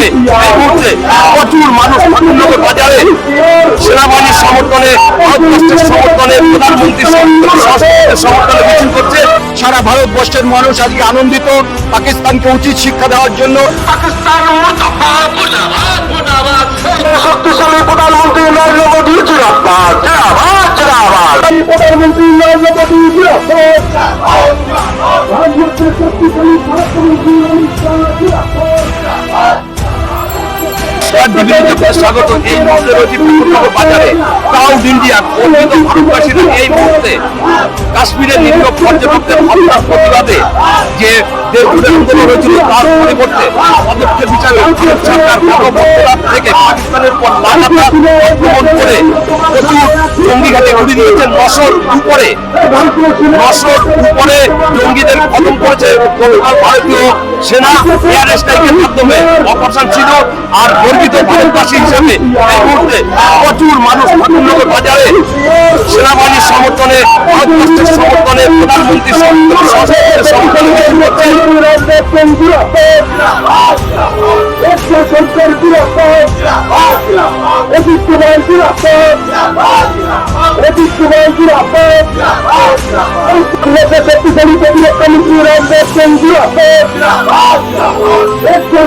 মুহূর্তে এই মুহূর্তে প্রচুর মানুষ ঠাকুরনগর বাজারে। সেনাবাহিনীর সমর্থনে ভারতবর্ষের সমর্থনে প্রধানমন্ত্রীর সমর্থনে সমর্থনে মিছিল করছে। সারা ভারতবর্ষের মানুষ আজকে আনন্দিত পাকিস্তানকে উচিত শিক্ষা দেওয়ার জন্য। পাকিস্তান শক্তিশালী প্রধানমন্ত্রী নরেন্দ্র মোদী জিরাবাদ প্রধানমন্ত্রী নরেন্দ্র মোদী শক্তিশালী ভারতমন্ত্রী কাশ্মীরের নিরীহ পর্যটকদের প্রতিবাদে যে জুড়ে আন্দোলন হয়েছিল তার পরিবর্তে থেকে পাকিস্তানের পর লাগাতার করে প্রচুর জঙ্গিঘাটে গুলি দিয়েছে নশোর উপরে। নশোর উপরে জঙ্গিদের খতম করেছে গতকাল ভারতীয় সেনা, এয়ার স্ট্রাইকের মাধ্যমে। অপারেশন ছিল আর গর্বিত ভারতবাসী হিসেবে এই মুহূর্তে প্রচুর মানুষ ঠাকুরনগর বাজারে সেনাবাহিনীর সমর্থনে ভারতবর্ষের সমর্থনে, প্রধানমন্ত্রীর সমর্থনে সমর্থনে মিছিল করছে শক্তিশালী প্রতিরক্ষা মন্ত্রী রাজনাথ সিং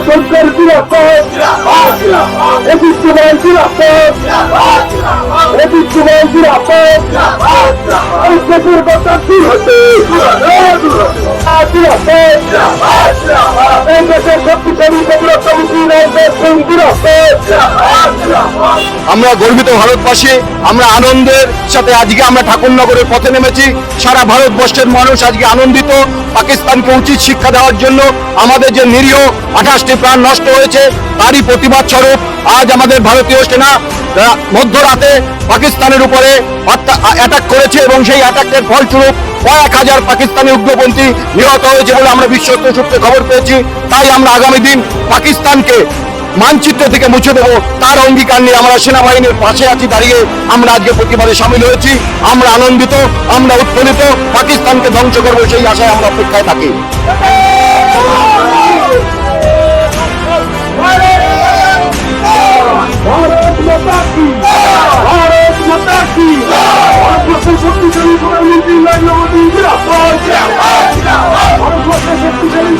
সরকার অজিত কুমার অজিত কুমার দেশের কথা কি হচ্ছে আমরা গর্বিত ভারতবাসী, আমরা আনন্দের সাথে আজকে আমরা ঠাকুরনগরের পথে নেমেছি। সারা ভারতবর্ষের মানুষ আজকে আনন্দিত, পাকিস্তানকে উচিত শিক্ষা দেওয়ার জন্য আমাদের যে নিরীহ আঠাশটি প্রাণ নষ্ট হয়েছে, তারই প্রতিবাদ স্বরূপ আজ আমাদের ভারতীয় সেনা মধ্যরাতে পাকিস্তানের উপরে অ্যাটাক করেছে এবং সেই অ্যাটাকের ফলস্বরূপ কয়েক হাজার পাকিস্তানি উগ্রপন্থী নিহত হয়েছে বলে আমরা বিশ্বস্ত সূত্রে খবর পেয়েছি। তাই আমরা আগামী দিন পাকিস্তানকে মানচিত্র থেকে মুছে দেবো। তার অঙ্গীকার নিয়ে আমরা সেনাবাহিনীর পাশে আছি, দাঁড়িয়ে আমরা আজকে প্রতিবাদে সামিল হয়েছি। আমরা আনন্দিত, আমরা উৎফুল্লিত, পাকিস্তানকে ধ্বংস করব সেই আশায় আমরা অপেক্ষায় থাকি।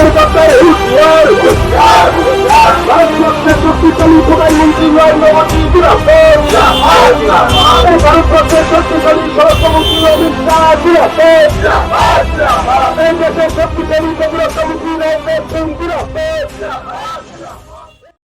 দেশের কথা হুঁশিয়ার ভারতবর্ষের শক্তিশালী প্রধানমন্ত্রী নরেন্দ্র মোদী এই ভারতবর্ষের শক্তিশালী স্বরাষ্ট্রমন্ত্রী অমিত শাহ এই দেশের শক্তিশালী প্রতিরক্ষা মন্ত্রী রাজনাথ সিং